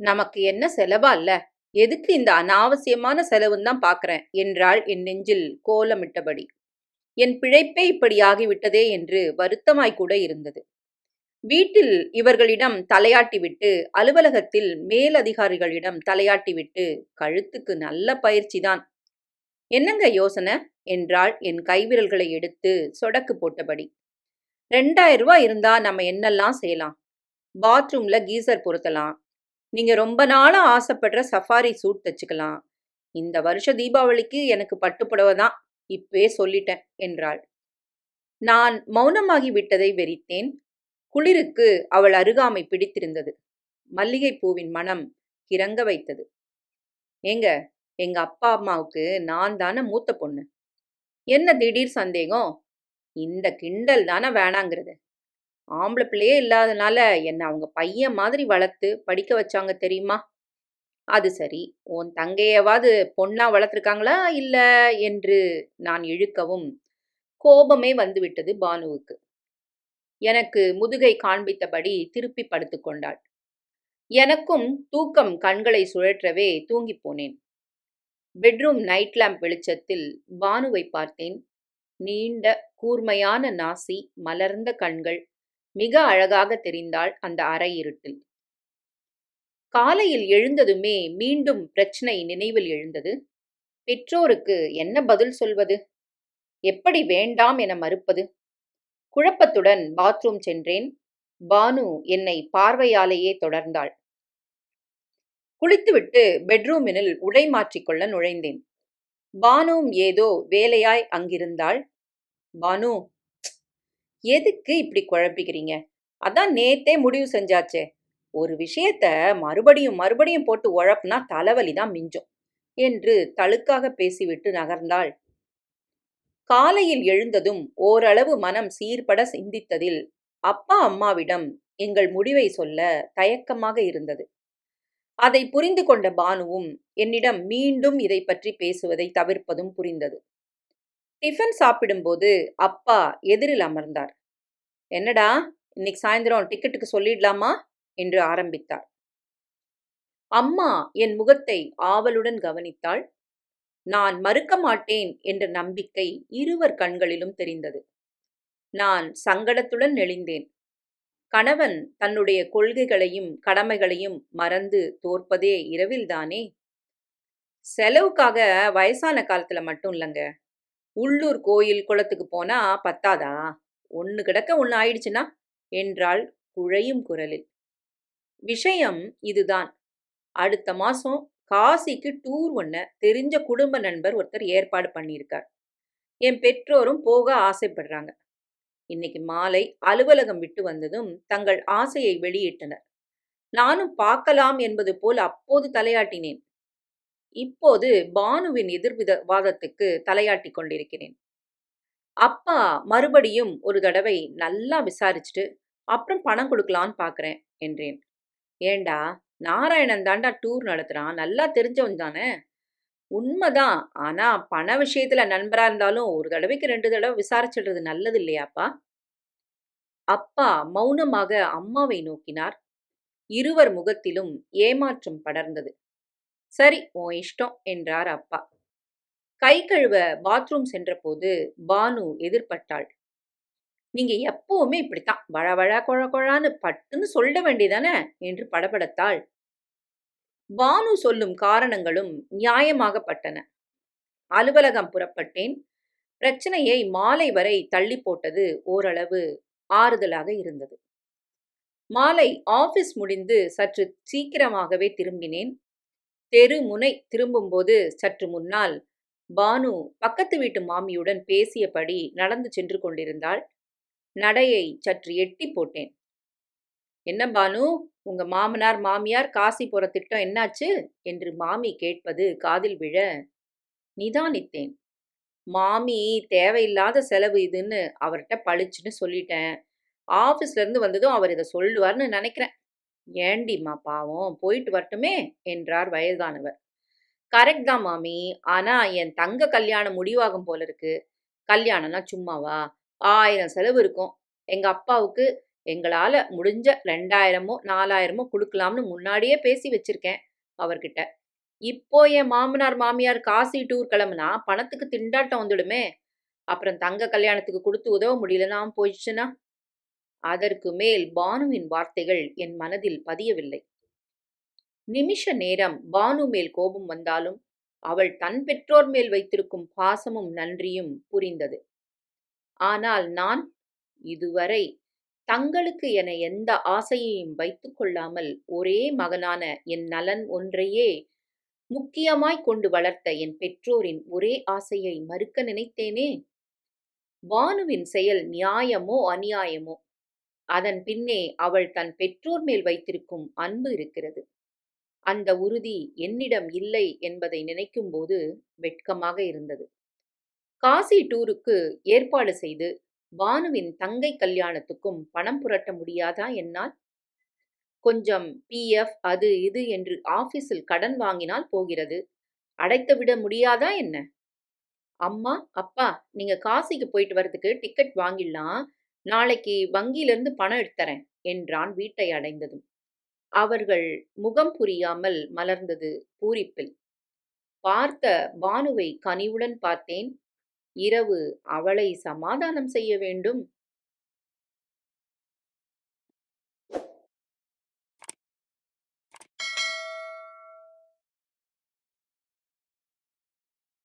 நமக்கு என்ன செலவா இல்ல எதுக்கு இந்த அனாவசியமான செலவுன்னு தான் பார்க்கறேன் என்றாள் என் நெஞ்சில் கோலமிட்டபடி. என் பிழைப்பே இப்படி ஆகிவிட்டதே என்று வருத்தமாய் கூட இருந்தது. வீட்டில் இவர்களிடம் தலையாட்டிவிட்டு அலுவலகத்தில் மேலதிகாரிகளிடம் தலையாட்டிவிட்டு கழுத்துக்கு நல்ல பயிற்சிதான். என்னங்க யோசனை? என்றாள் என் கைவிரல்களை எடுத்து சொடக்கு போட்டபடி. ரெண்டாயிரம் ரூபாய் இருந்தா நம்ம என்னெல்லாம் செய்யலாம்? பாத்ரூம்ல கீசர் பொருத்தலாம் நீங்க ரொம்ப நாளா ஆசைப்படுற சஃபாரி சூட் தச்சுக்கலாம். இந்த வருஷ தீபாவளிக்கு எனக்கு பட்டுப்புடவை தான் இப்பவே சொல்லிட்டேன் என்றாள். நான் மௌனமாகி விட்டதை வெறித்தேன். குளிருக்கு அவள் அருகாமை பிடித்திருந்தது. மல்லிகை பூவின் மனம் கிறங்க வைத்தது. ஏங்க எங்க அப்பா அம்மாவுக்கு நான் தானே மூத்த பொண்ணு. என்ன திடீர் சந்தேகம்? இந்த கிண்டல் தானே வேணாங்கிறது. ஆம்பளை பிள்ளையே இல்லாதனால என்னை அவங்க பையன் மாதிரி வளர்த்து படிக்க வச்சாங்க தெரியுமா? அது சரி. உன் தங்கையவாது பொண்ணா வளர்த்துருக்காங்களா? இல்ல என்று நான் இழுக்கவும் கோபமே வந்துவிட்டது பானுவுக்கு. எனக்கு முதுகை காண்பித்தபடி திருப்பி படுத்துக்கொண்டாள் எனக்கும் தூக்கம் கண்களை சுழற்றவே தூங்கி போனேன். பெட்ரூம் நைட் லேம்ப் வெளிச்சத்தில் பானுவை பார்த்தேன். நீண்ட கூர்மையான நாசி மலர்ந்த கண்கள் மிக அழகாக தெரிந்தாள் அந்த அறை இருட்டில். காலையில் எழுந்ததுமே மீண்டும் பிரச்சனை நினைவில் எழுந்தது. பெற்றோருக்கு என்ன பதில் சொல்வது? எப்படி வேண்டாம் என மறுப்பது? குழப்பத்துடன் பாத்ரூம் சென்றேன். பானு என்னை பார்வையாலேயே தொடர்ந்தாள். குளித்துவிட்டு பெட்ரூமினில் உடை மாற்றிக்கொள்ள நுழைந்தேன். பானுவும் ஏதோ வேலையாய் அங்கிருந்தாள். பானு எதுக்கு இப்படி குழப்பிக்கிறீங்க? அதான் நேத்தே முடிவு செஞ்சாச்சே. ஒரு விஷயத்த மறுபடியும் மறுபடியும் போட்டு உழப்புனா தலைவலி தான் மிஞ்சும் என்று தழுக்காக பேசிவிட்டு நகர்ந்தாள். காலையில் எழுந்ததும் ஓரளவு மனம் சீர்பட சிந்தித்ததில் அப்பா அம்மாவிடம் எங்கள் முடிவை சொல்ல தயக்கமாக இருந்தது. அதை புரிந்து கொண்ட பானுவும் என்னிடம் மீண்டும் இதை பற்றி பேசுவதை தவிர்ப்பதும் புரிந்தது. டிஃபன் சாப்பிடும்போது அப்பா எதிரில் அமர்ந்தார். என்னடா இன்னைக்கு சாயந்தரம் டிக்கெட்டுக்கு சொல்லிடலாமா? என்று ஆரம்பித்தார். அம்மா என் முகத்தை ஆவலுடன் கவனித்தாள். நான் மறுக்க மாட்டேன் என்ற நம்பிக்கை இருவர் கண்களிலும் தெரிந்தது. நான் சங்கடத்துடன் நெளிந்தேன் கணவன் தன்னுடைய கொள்கைகளையும் கடமைகளையும் மறந்து தோற்பதே இரவில்தானே? செலவுக்காக வயசான காலத்துல மட்டும் இல்லைங்க. உள்ளூர் கோயில் குளத்துக்கு போனா பத்தாதா? ஒன்று கிடக்க ஒன்று ஆயிடுச்சுன்னா? என்றாள் குழையும் குரலில். விஷயம் இதுதான். அடுத்த மாசம் காசிக்கு டூர் ஒன்ன தெரிஞ்ச குடும்ப நண்பர் ஒருத்தர் ஏற்பாடு பண்ணியிருக்கார். என் பெற்றோரும் போக ஆசைப்படுறாங்க. இன்னைக்கு மாலை அலுவலகம் விட்டு வந்ததும் தங்கள் ஆசையை வெளியிட்டனர். நானும் பார்க்கலாம் என்பது போல் அப்போது தலையாட்டினேன். இப்போது பானுவின் எதிர்வித வாதத்துக்கு தலையாட்டி கொண்டிருக்கிறேன். அப்பா மறுபடியும் ஒரு தடவை நல்லா விசாரிச்சுட்டு அப்புறம் பணம் கொடுக்கலான்னு பார்க்குறேன் என்றேன். ஏண்டா நாராயணன் தாண்டா டூர் நடத்துகிறான் நல்லா தெரிஞ்சவன் தானே? உண்மைதான். ஆனால் பண விஷயத்தில் நண்பராக இருந்தாலும் ஒரு தடவைக்கு ரெண்டு தடவை விசாரிச்சிடுறது நல்லது இல்லையாப்பா அப்பா மௌனமாக அம்மாவை நோக்கினார். இருவர் முகத்திலும் ஏமாற்றம் படர்ந்தது. சரி உன் இஷ்டம் என்றார் அப்பா. கை கழுவ பாத்ரூம் சென்றபோது பானு எதிர்பட்டாள். நீங்க எப்பவுமே இப்படித்தான் வழவழ கொழ கொழான்னு பட்டுன்னு சொல்ல வேண்டியதானே? என்று படபடத்தாள். பானு சொல்லும் காரணங்களும் நியாயமாகப்பட்டன. அலுவலகம் புறப்பட்டேன். பிரச்சனையை மாலை வரை தள்ளி போட்டது ஓரளவு ஆறுதலாக இருந்தது. மாலை ஆபீஸ் முடிந்து சற்று சீக்கிரமாகவே திரும்பினேன். தெரு முனை திரும்பும்போது சற்று முன்னால் பானு பக்கத்து வீட்டு மாமியுடன் பேசியபடி நடந்து சென்று கொண்டிருந்தாள். நடையை சற்று எட்டி போட்டேன். என்ன பானு உங்க மாமனார் மாமியார் காசி போற திட்டம் என்னாச்சு? என்று மாமி கேட்பது காதில் விழ நிதானித்தேன். மாமி தேவையில்லாத செலவு இதுன்னு அவர்கிட்ட பளிச்சுன்னு சொல்லிட்டேன். ஆபீஸ்ல இருந்து வந்ததும் அவர் இதை சொல்லுவார்னு நினைக்கிறேன். ஏண்டிம்மா பாவம் போயிட்டு வரட்டுமே என்றார் வயதானவர் கரெக்ட் தான் மாமி ஆனா என் தங்க கல்யாணம் முடிவாகும் போல இருக்கு கல்யாணம்னா சும்மாவா ஆயிரம் செலவு இருக்கும் எங்க அப்பாவுக்கு எங்களால முடிஞ்ச ரெண்டாயிரமோ நாலாயிரமோ கொடுக்கலாம்னு முன்னாடியே பேசி வச்சிருக்கேன் அவர்கிட்ட. இப்போ என் மாமனார், மாமியார் காசி டூர் கிளம்புனா பணத்துக்கு திண்டாட்டம் வந்துடுமே! அப்புறம் தங்க கல்யாணத்துக்கு கொடுத்து உதவ முடியலன்னா போயிடுச்சுன்னா? அதற்கு மேல் பானுவின் வார்த்தைகள் என் மனதில் பதியவில்லை. நிமிஷ நேரம் பானு மேல் கோபம் வந்தாலும், அவள் தன் பெற்றோர் மேல் வைத்திருக்கும் பாசமும் நன்றியும் புரிந்தது. ஆனால் நான், இதுவரை தங்களுக்கு என எந்த ஆசையையும் வைத்துக் கொள்ளாமல் ஒரே மகனான என் நலன் ஒன்றையே முக்கியமாய்க் கொண்டு வளர்த்த என் பெற்றோரின் ஒரே ஆசையை மறுக்க நினைத்தேனே! பானுவின் செயல் நியாயமோ, அநியாயமோ, அதன் பின்னே அவள் தன் பெற்றோர் மேல் வைத்திருக்கும் அன்பு இருக்கிறது. அந்த உறுதி என்னிடம் இல்லை என்பதை நினைக்கும்போது வெட்கமாக இருந்தது. காசி டூருக்கு ஏற்பாடு செய்து பானுவின் தங்கை கல்யாணத்துக்கும் பணம் புரட்ட முடியாதா என்னால்? கொஞ்சம் பி.எஃப். அது இது என்று ஆபீஸில் கடன் வாங்கினால் போகிறது. அடைத்துவிட முடியாதா என்ன? அம்மா, அப்பா நீங்க காசிக்கு போயிட்டு வரதுக்கு டிக்கெட் வாங்கிடலாம். நாளைக்கு வங்கியிலிருந்து பணம் எடுத்தரேன் என்றான் வீட்டை அடைந்ததும். அவர்கள் முகம் புரியாமல் மலர்ந்தது பூரிப்பில். பார்த்த பானுவை கனிவுடன் பார்த்தேன். இரவு அவளை சமாதானம் செய்ய வேண்டும்